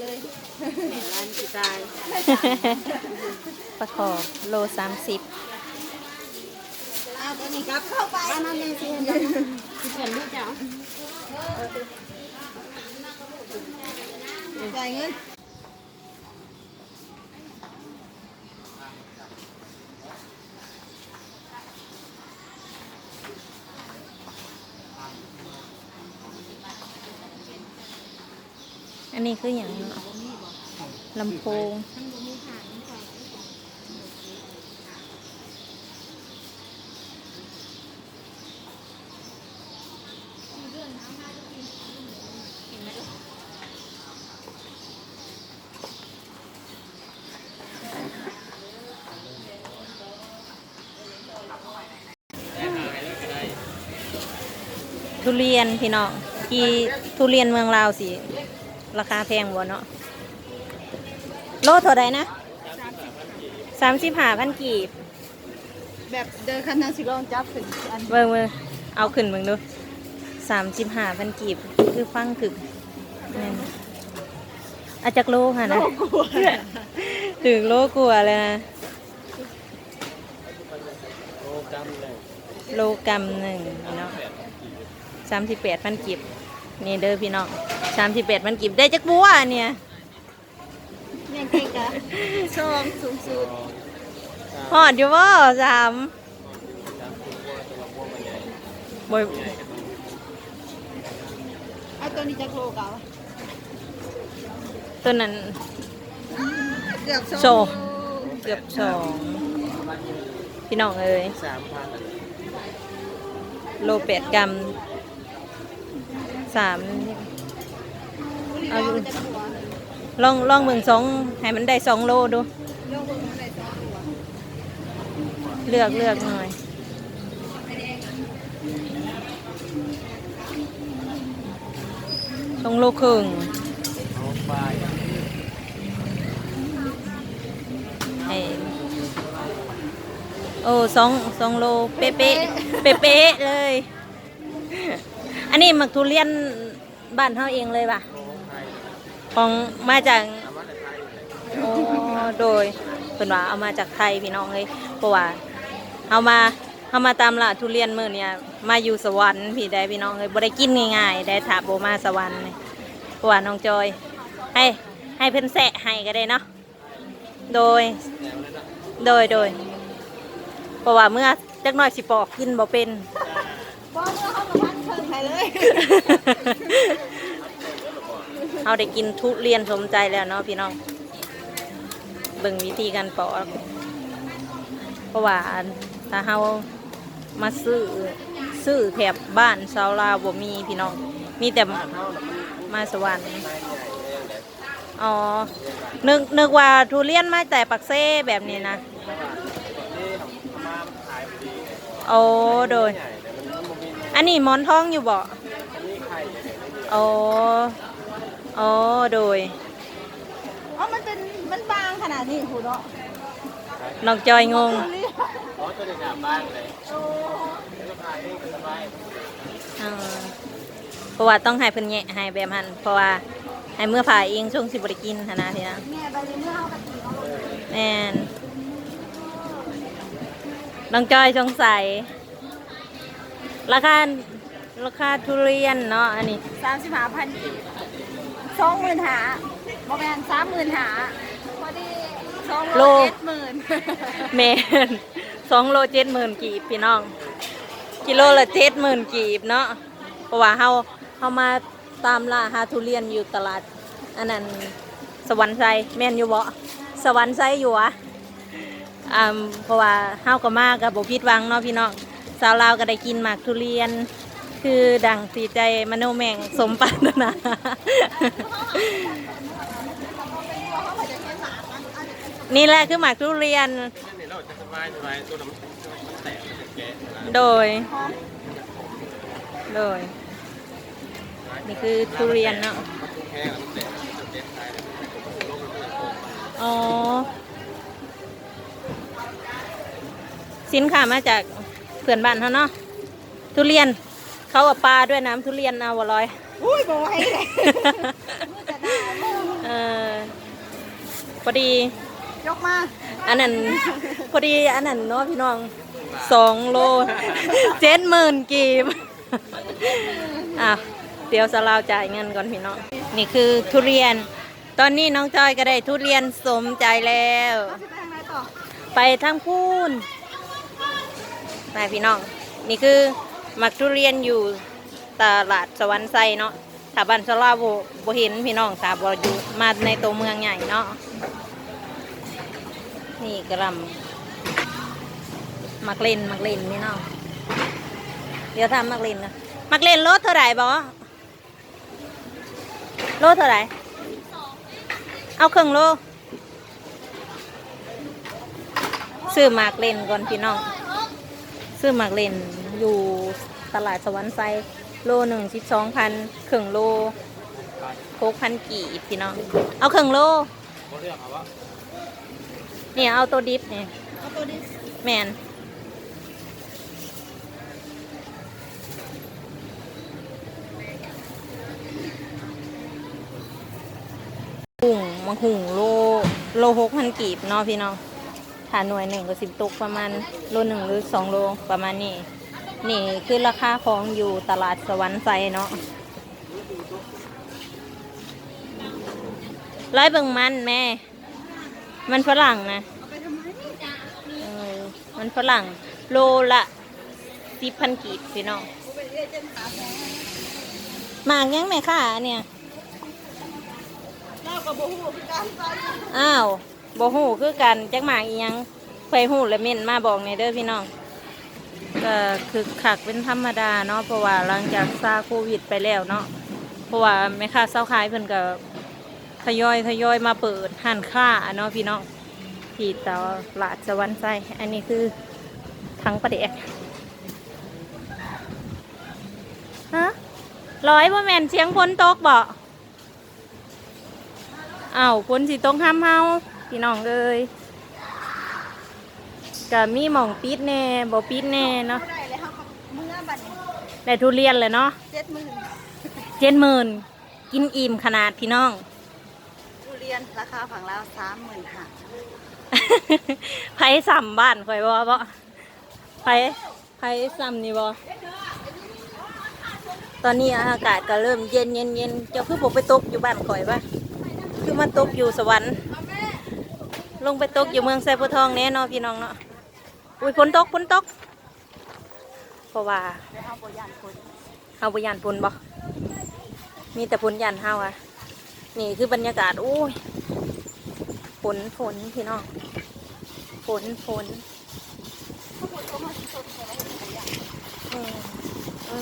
เลยร้านกีตายปลาขอโลสามสิบเอาตัวนี้กลับเข้าไปบ้านนั้นเลยสิเห็นเห็นลูกเจ้าจ่ายเงิน อันนี้คืออย่างเนาะลำโพงทุเรียนพี่น้องที่ทุเรียนเมืองลาวสิ ราคาแพงบ่เนาะโลเท่าใดนะสามสิบห้าพันกีบ แบบเดินคันนาสิลองจับขึ้นอันเบิ่งเบิ่งเอาขึ้นเบิ่งดูสามสิบห้าพันกีบ คือฟังถึงแม่นอาจักโลค่ะนะกลัวถึงโลกลัวาเลยนะ โลกรัมหนึ่งพี่น้องสามสิบแปดพันกีบ นี่เด้อพี่น้องสามสิบแปดพันกีบได้จักบัวเนี่ยยังเก่งกะชองสูงสุดหอดอยู่บ่สามบ่ยเอาตัวนี้จะโคเก่าตัวนั้นเกือบโชว์เกือบสองพี่น้องเอ้ยสามพันโลแปดกรัม สามเอาอยู่ลองลองเบิ่งสองให้มันได้สองโลดู เลือกเลือกหน่อยสองโลครึ่งโอ้สองสองโลเป๊ะเป๊ะเป๊ะเลย อันนี้หมักทุเรียนบ้านเฮาเองเลยป่ะ ของมาจากโอ้โดยเป็นว่าเอามาจากไทยพี่น้องเลยเพราะว่าเอามาเอามาตามละทุเรียนมื้อเนี่ยมาอยู่สวรรค์พี่ได้พี่น้องเลยบ่ได้กินง่ายๆได้ถาโบมาสวรรค์นี่เพราะว่าน้องจอย ให้ให้เพิ่นแสะให้ก็ได้เนาะโดย โดยโดยเพราะว่าเมื่อจักหน่อยสิปอกกินบ่เป็นป้อน เอาไปเลยเอาได้กินทุเรียนสมใจแล้วเนาะพี่น้องเบิ่งวิธีการปอกเพราะว่าถ้าเฮามาซื้อซื้อแถบบ้านชาวลาวบ่มีพี่น้อง มีแต่มาสวรรค์อ๋อนึกนึกว่าทุเรียนมาแต่ปักเซ่แบบนี้นะนี่ทำมาขายพอดีโอ้โดย อันนี้หมอนทองอยู่บ่นี่ไข่โอ้โอ้โดยอ๋อมันเป็นมันบางขนาดนี้หูเนาะน้องจอยงงทุเรียนอ๋อตัวนี้หนาบ้านเลยแล้วขายเองสบายอ่าเพราะว่าต้องให้เพิ่นแยะให้แบบหันเพราะว่าให้เมื่อผ่าเองช่วงสิบริกินหั้นนะพี่นะแม่ไปเลยเมื่อเอากะทิเอาลงแม่นน้องจอยสงสัย ราคาราคาทุเรียนเนาะอันนี้สามสิบห้าพันสองหมื่นหาบอแมนสามหมื่นหาพอดีสองโลเจ็ดหมื่นแม่นสองโลเจ็ดหมื่นกีบพี่น้อง กิโลละเจ็ดหมื่นกีบเนาะเพราะว่าเฮาเฮามาตามล่าหาทุเรียนอยู่ตลาด อันนั้นสวรรค์ไซแม่นอยู่บ่สวรรค์ไซอยู่วะอ่าเพราะว่าเฮาก็มากับบ่ผิดหวังเนาะพี่น้องสาวลาวก็ได้กินหมากทุเรียน คือดังสีใจมโนแมงสมปรารถนา นี่แหละคือหมากทุเรียน นี่เราจะสบายสบายตัวน้ำมันแตกมันจะแกะนะโดย โดย นี่คือทุเรียนเนาะแห้งแล้วมันแตกมันจะแตกตายเลยโลกมันก็จะโตอ๋อ สินค้ามาจาก เพื่อนบ้านเขาเนาะทุเรียนเขาเอาปลาด้วยน้ำทุเรียนเอาวะร้อยอุ้ยบอกไว้เลยมือจะหนาวเออพอดี ยกมา อันนั้นพอดีอันนั้นเนาะพี่น้องสองโลเจ็ดหมื่นกีบอะเดี๋ยวสลาวจ่ายเงินก่อนพี่น้อง นี่คือทุเรียน ตอนนี้น้องจอยก็ได้ทุเรียนสมใจแล้วเอาสิไปทางไห นางพูนไปพี่น้อง นี่คือมักทุเรียนอยู่ตลาดสวรรค์ไซเนาะถาบันสลาวบ่บ่เห็นพี่น้องถาบอยู่มาในตัวเมืองใหญ่เนาะ นี่กระลำมักเล่นมักเล่นพี่น้อง เดี๋ยวทำมักเล่นกันมักเล่นรถเท่าไหร่บอรถเท่าไหร่ เอาครึ่งโลซื้อมากเล่นก่อนพี่น้อง ซื้อหมากเล่นอยู่ตลาดสวรรค์ไซโลหนึ่งสิบสองพันครึ่งโลหกพันกี่พี่น้อง เอาครึ่งโลเขาเรียกเอาว่าเนี่ยเอาตัวดิฟเนี่ยเอาตัวนี้แมนหุงมาหุงโลโลหกพันกีบเนาะพี่น้อง ถ้าหน่วยหนึ่งก็สิบตกประมาณโลหนึ่งหรือสองโลประมาณนี้ นี่คือราคาของอยู่ตลาดสวรรค์ไซเนาะร้อยเบิ่งมันแม่ มันฝรั่งนะมันฝรั่ง โลละสิบพันกีบพี่น้องกูไปเนาแพงหมากยังไหมค่ะเนี่ยน่ากับโบหูคือการไปอ้าว บหูคือกันจักหมากอีหยังไฟหูและเม่นมาบอกในเด้อพี่น้องก็คือขักเป็นธรรมดาเนาะเพราะว่าหลังจากซาโควิดไปแล้วเนาะเพราะว่าแม่ค้าเศร้าขายเพิ่นก็ทยอยทยอยมาเปิดห้านค้าเนาะพี่น้องที่ตลาดสวรรค์ไซอันนี้คือทั้งประเดกฮะร้อยบ่แม่นเชียงพ้นตกบ่อ้าวคนสิต้องห้ามเฮา พี่น้องเอ้ยก็มีหม่องปิดแน่บ่ปิดแน่เนาะเท่าไหร่เลยเขากับเมื่อบัดนี้ได้ทุเรียนเลยเนาะเจ็ดหมื่นเจ็ดหมื่นกินอิ่มขนาดพี่น้อง ทุเรียนราคาฝั่งลาวสามหมื่นห้าไผซ้ำบ้านข่อยบ่บ่ไผไผซ้ำนี่บ่ตอนนี้อากาศก็เริ่มเย็นเย็นเย็นเจ้าคือผมไปตกอยู่บ้านข่อยปะคือมาตกอยู่สวรรค์ ลงไปตกอยู่เมืองไซโพทองแน่เนอนพี่น้องเนาะอุ้ยฝนตกฝนตกเพราะว่าเอาโบยานคนเฮาบยานฝนบ่มีแต่ฝนยานเฮาอะนี่คือบรรยากาศโอ้ยฝนฝนพี่น้องฝนฝนอืมอื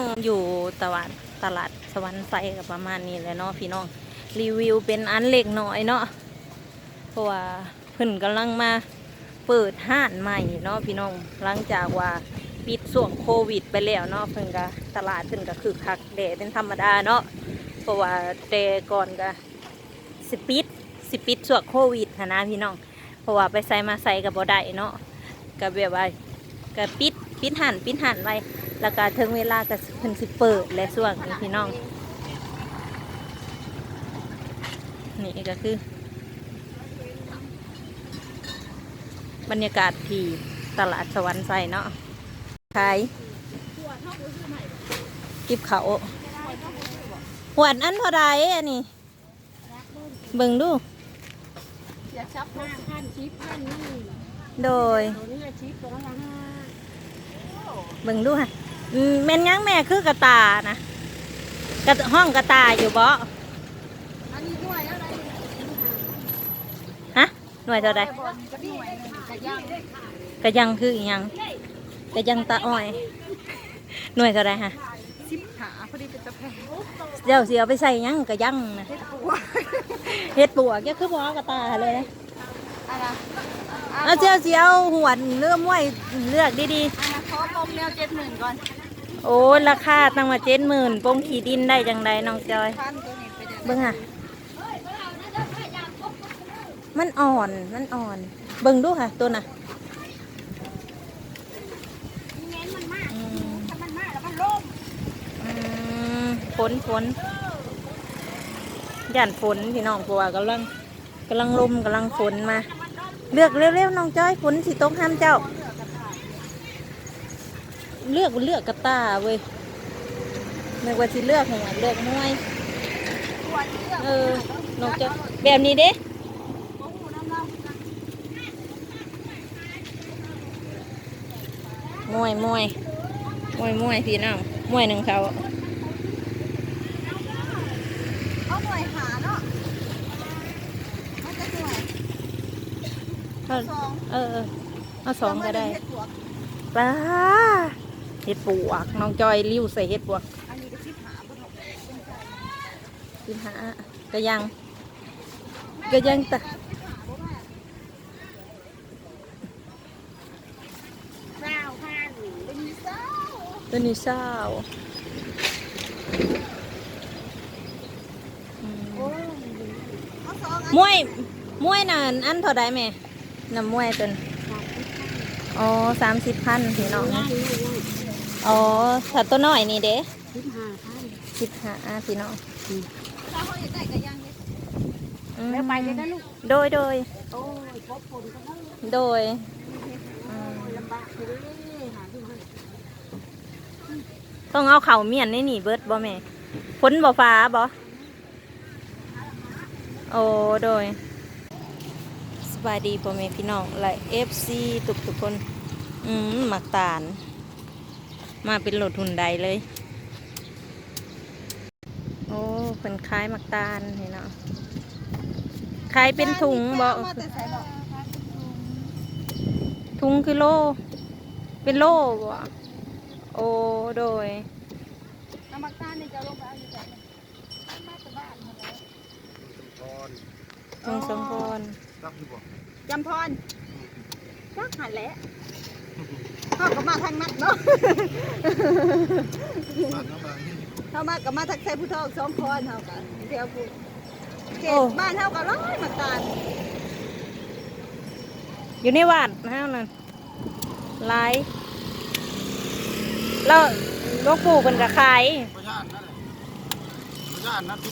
มอยู่ตลาดตลาดสวรรค์ไซกับประมาณนี้แหละเนาะพี่น้อง รีวิวเป็นอันเล็กน้อยเนาะ ราะว่าเพิ่นกำลังมาเปิดห้านใหม่เนาะพี่น้องหลังจากว่าปิดส่วงโควิดไปแล้วเนาะเพิ่นก็ตลาดเพิ่นก็คือคักแดดเป็นธรรมดาเนาะเพราะว่าแต่ก่อนก็สิปิดสิปิดส่วงโควิดนนะพี่น้องเพราะว่าไปใส่มาใส่กับบ่ได้เนาะก็แบบว่าก็ปิดปิดหันปิดหันไว้แล้วก็ถึงเวลาก็เพิ่นสิเปิดและส่วงนี้พี่น้องนี่ก็คือ บรรยากาศที่ตลาดสวรรค์ไซเนาะขายกิบเขาหวดอันเท่าไรอันนี้เบิ่งดูอยาชับห้าพันชิปพันนี่โดยเบิ่งดูฮะอืมแม่นยังแม่คือกระตานะกระห้องกระตาอยู่บ่ อันนี้ด้วยอะไร ฮะ หน่วยเท่าไรบอลกระดิ่งกระย่างกระยังคืออีหยังกระยังตาอ้อย หน่วยเท่าไรฮะสิบหาพอดีเป็นตะแพงเดี๋ยวสิเอาไปใส่หยังกระยังนะเฮ็ดปัวเฮ็ดปวกก็คือบ่เอากระตาเลยนะอะไรเอาเจียวเจียวหวนเลื่อมไว้เลือกดีอันนะขอปมแนวเจ็ดหมื่นก่อนๆโอ้ยราคาตั้งมาเจ็ดหมื่นปงขี่ดินได้จังใดน้องจอยพันตัวนี้ไปเดี๋ยวเบิ่งอะ มันอ่อน มันอ่อน เบิ่งดูค่ะ ตัวน่ะอืมถ้ามันมากแล้วมันล่มอืมฝนฝนย่านฝนพี่น้องเพราะว่ากำลังกำลังลมกำลังฝนมา เลือกเร็วๆน้องจ้อยฝนสิตกห้ามเจ้า เลือกเลือกกระตาเว้ยนึกว่าสิเลือกหัวเลือกมวยตัวเลือกเออน้องจ้อยแบบนี้เด้ มวยมวยมวยมวยพี่น้องมวยหนึ่งเขาเอาหน่วยหาเนาะมันจะหน่วยเอาสองเออเอาสองก็ได้ป้าเห็ดปวกน้องจอยริ้วใส่เห็ดปวกอันนี้ก็สิบหาบ่ถูกสิหาก็ยังก็ยังแต่ เก้าพันเป็นเศร้า ตัวนี้เศร้าอืมโอ้ยเอาสองอันมวยมวยน่ะอันเท่าไดแม่น้ำมวยตัวนี้อ๋อสามสิบพันพี่น้องอ๋อถ้าตัวน้อยนี่เด้สิบห้าพันสิบห้าพี่น้องถ้าเขาอยากได้ก็ยังนี่อืมแล้วไปเลยนะลูกโดยโดยโอ้ยพบผลก็ได้โดยอืมลำบากเลยหาที่มัน ต้องเอาเข่าวเมียนในนี่เบิดบ่แม่ฝนบ่ฟ้าบ่โอ้โดยสบายดีพ่อแม่พี่น้องและเอฟซีทุกทุกๆคน อืมหมักตาล มาเป็นโหลดหุ่นใดเลย โอ้เป็นคล้ายหมักตาลนี่เนาะขายเป็นถุงบ่มาแต่ใส่บอกถุงคือโล เป็นโลบ่ โอ้โดยน้ำมักตาลนี่จะลงไปเอาอยู่ใจมาแต่บ้านมาแล้วพรถุงสมพรรับอยู่บ่จำพรจักหันแหล้วเขาก็มาทางนั้นเนาะบ้านน้ำบางที่เขามากับมาทักใส่ผู้ทองสองคนเขากันเดี๋ยวผู้เขตโอ้บ้านเขาก็ร้อยมักตาลอยู่ในวัดนะฮะนั่นหลาย แล้วหลวงปู่เป็นกระขายพญานั่นแหละพญานั่น